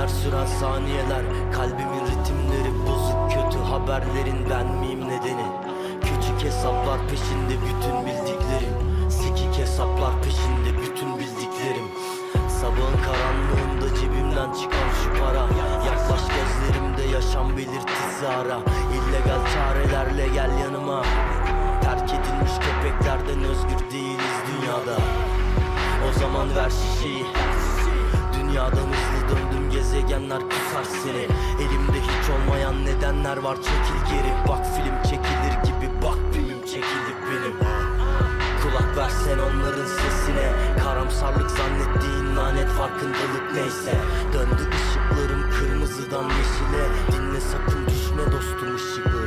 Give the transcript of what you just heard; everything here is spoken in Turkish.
Günler süren saniyeler Kalbimin ritimleri bozuk Kötü haberlerin ben miyim nedeni? Küçük hesaplar peşinde bütün bildiklerim. Sikik hesaplar peşinde bütün bildiklerim. Sabahın karanlığında cebimden çıkan şu para Yaklaş gözlerimde yaşam belirtisi ara. İllegal çarelerle gel yanıma. Terk edilmiş köpeklerden özgür değiliz dünyada. O zaman ver şişeyi Dünyadan hızlı döndüm gezegenler kusar seni. Elimde hiç olmayan nedenler var çekil geri. Bak film çekilir gibi bak film çekildi benim. Kulak versen onların sesine. Karamsarlık zannettiğin lanet farkındalık neyse. Döndü ışıklarım kırmızıdan yeşile. Dinle sakın düşme dostum ışıkların